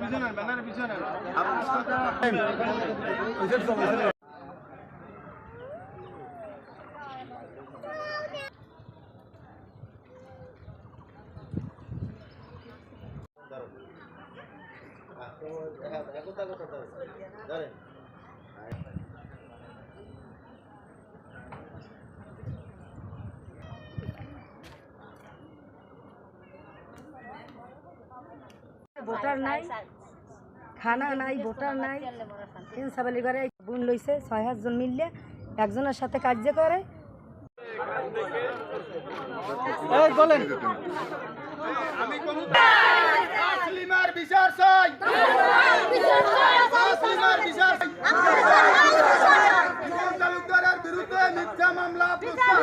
পিছনে ব্যানারের পিছনে ভোটার নাই খানা নাই ভোটার নাই। প্রিন্সিপালি করে বোন লইছে ছয় সাতজন মিললে একজনের সাথে কার্য করে। মুসলিমার বিচার চাই মুসলিমার বিচার চাই ইমাম তালুকদারের বিরুদ্ধে মিথ্যা মামলা প্রত্যাহার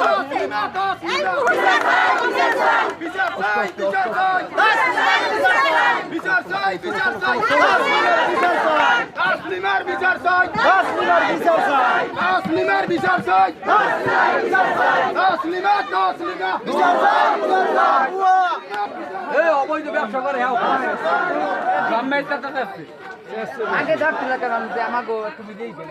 মুসলিমা তসলিমা বিচার চাই বিচার চাই বিচার চাই বিচার চাই তাসলিমার বিচার চাই তাসলিমার বিচার চাই তাসলিমার বিচার চাই তাসলিমা তাসলিমা বিচার চাই বিচার চাই এই অবৈধ ব্যবসা করে হ্যাঁ গ্রামে আগে যে আমাকে তুমি দিয়েছেন